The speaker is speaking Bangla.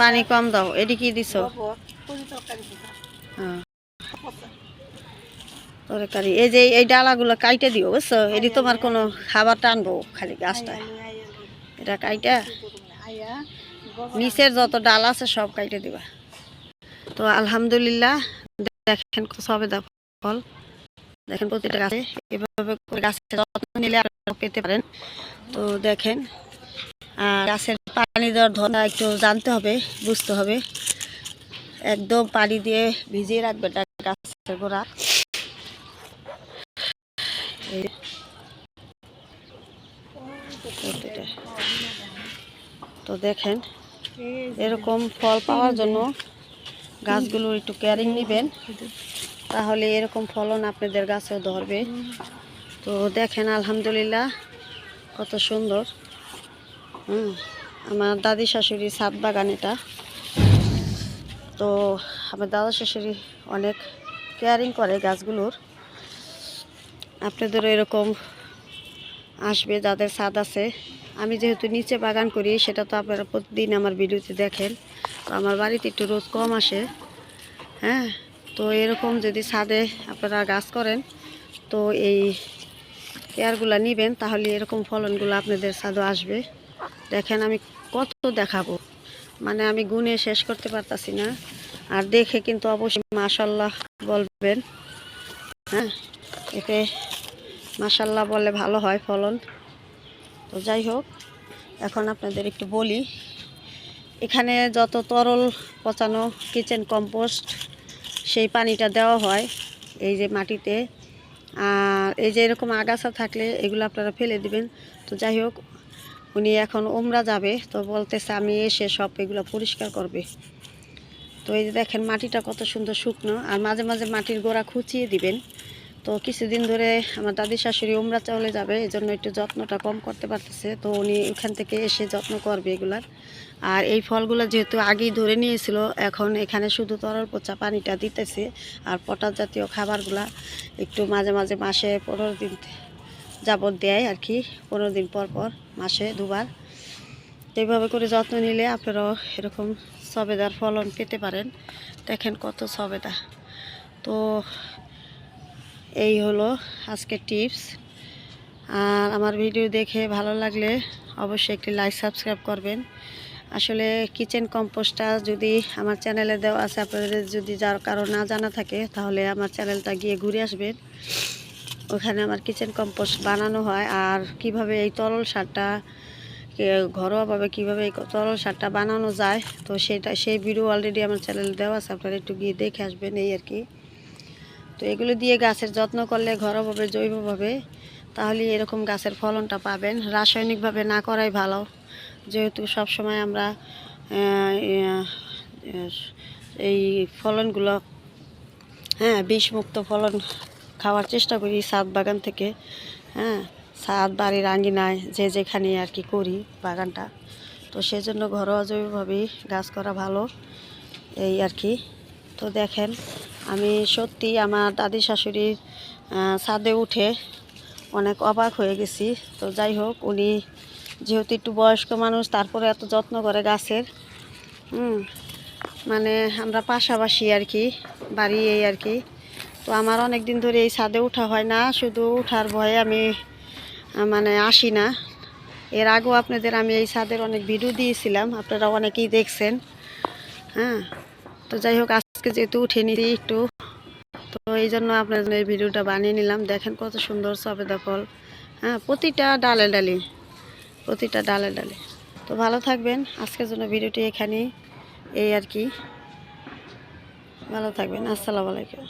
পানি কম দাও এটি কি দিছ? তরকারি হ্যাঁ। এই যে এই ডালাগুলো কাইটে দিও বুঝছ? এটি তোমার কোনো খাবার টানবো খালি গাছটায়। এটা কাইটা? নিচের যত ডাল আছে সব কাইটে দিবা। তো আলহামদুলিল্লাহ দেখেন সবে দা ফল। দেখেন প্রতিটা গাছে এভাবে গাছের যত্ন নিলে আপনারা পেতে পারেন। তো দেখেন গাছের পানি দেওয়ার ধরনা একটু জানতে হবে, বুঝতে হবে। একদম পানি দিয়ে ভিজিয়ে রাখবে গাছের গোড়া। তো দেখেন, এরকম ফল পাওয়ার জন্য গাছগুলোর একটু কেয়ারিং নেবেন। তাহলে এরকম ফলন আপনাদের গাছেও ধরবে। তো দেখেন, আলহামদুলিল্লাহ, কত সুন্দর। আমার দাদি শাশুড়ি ছাদ বাগান এটা। তো আমার দাদা শাশুড়ি অনেক কেয়ারিং করে গাছগুলোর। আপনাদেরও এরকম আসবে যাদের ছাদ আছে। আমি যেহেতু নিচে বাগান করি, সেটা তো আপনারা প্রতিদিন আমার ভিডিওতে দেখেন। তো আমার বাড়িতে একটু রোদ কম আসে হ্যাঁ? তো এরকম যদি ছাদে আপনারা গাছ করেন, তো এই কেয়ারগুলো নেবেন, তাহলে এরকম ফলনগুলো আপনাদের ছাদও আসবে। দেখেন আমি কত দেখাবো। মানে আমি গুনে শেষ করতে পারতাছি না। আর দেখে কিন্তু অবশ্যই মাশাল্লাহ বলবেন। হ্যাঁ এতে মাশাল্লাহ বলে ভালো হয় ফলন। তো যাই হোক, এখন আপনাদের একটু বলি। এখানে যত তরল, পচানো কিচেন কম্পোস্ট সেই পানিটা দেওয়া হয় এই যে মাটিতে। আর এই যে এরকম আগাছা থাকলে এগুলো আপনারা ফেলে দিবেন। তো যাই হোক উনি এখন ওমরা যাবে, তো বলতেছে আমি এসে সব এগুলো পরিষ্কার করবে। তো এই যে দেখেন মাটিটা কত সুন্দর শুকনো, আর মাঝে মাঝে মাটির গোড়া খুঁচিয়ে দিবেন। তো কিছুদিন ধরে আমার দাদি শাশুড়ি ওমরা চলে যাবে, এই জন্য একটু যত্নটা কম করতে পারতেছে। তো উনি ওখান থেকে এসে যত্ন করবে এগুলার। আর এই ফলগুলো যেহেতু আগেই ধরে নিয়েছিল, এখন এখানে শুধু তরল পচা পানিটা দিতেছে, আর পটাশ জাতীয় খাবারগুলা একটু মাঝে মাঝে মাসে পনেরো দিন যাবত দেয় আর কি, পনেরো দিন পর পর, মাসে দুবার। এইভাবে করে যত্ন নিলে আপনারাও এরকম সবেদার ফলন পেতে পারেন। দেখেন কত সবেদা। তো এই হলো আজকের টিপস। আর আমার ভিডিও দেখে ভালো লাগলে অবশ্যই একটি লাইক, সাবস্ক্রাইব করবেন। আসলে কিচেন কম্পোস্টটা যদি আমার চ্যানেলে দেওয়া আছে, আপনাদের যদি যার কারও না জানা থাকে, তাহলে আমার চ্যানেলটা গিয়ে ঘুরে আসবেন। ওখানে আমার কিচেন কম্পোস্ট বানানো হয়। আর কীভাবে এই তরল সারটা ঘরোয়াভাবে কীভাবে এই তরল সারটা বানানো যায়, তো সেটা, সেই ভিডিও অলরেডি আমার চ্যানেলে দেওয়া আছে, আপনারা একটু গিয়ে দেখে আসবেন এই আর কি। তো এগুলো দিয়ে গাছের যত্ন করলে ঘরোয়াভাবে, জৈবভাবে, তাহলে এরকম গাছের ফলনটা পাবেন। রাসায়নিকভাবে না করাই ভালো। যেহেতু সব সময় আমরা এই ফলনগুলো হ্যাঁ বিষমুক্ত ফলন খাওয়ার চেষ্টা করি ছাদ বাগান থেকে হ্যাঁ? ছাদ বাড়ির আঙ্গিনায় যে যেখানে আর কি করি বাগানটা। তো সেজন্য ঘরোয়া জৈবভাবেই গাছ করা ভালো, এই আর কি। তো দেখেন, আমি সত্যি আমার দাদি শাশুড়ির ছাদে উঠে অনেক অবাক হয়ে গেছি। তো যাই হোক, উনি যেহেতু একটু বয়স্ক মানুষ, তারপরে এত যত্ন করে গাছের মানে আমরা পাশাপাশি আর কি বাড়ি এই আর কি তো আমার অনেক দিন ধরে এই ছাদে ওঠা হয় না, শুধু ওঠার ভয়ে আমি মানে আসি না। এর আগেও আপনাদের আমি এই ছাদের অনেক ভিডিও দিয়েছিলাম, আপনারা অনেকেই দেখছেন। হ্যাঁ তো যাই হোক, আজকে যেহেতু উঠে নিছি একটু, তো এই জন্য জন্য এই ভিডিওটা বানিয়ে নিলাম। দেখেন কত সুন্দর সবেদা ফল হ্যাঁ প্রতিটা ডালে ডালে, প্রতিটা ডালে ডালে। তো ভালো থাকবেন, আজকের জন্য ভিডিওটি এখানেই, এই আর কি। ভালো থাকবেন, আসসালামু আলাইকুম।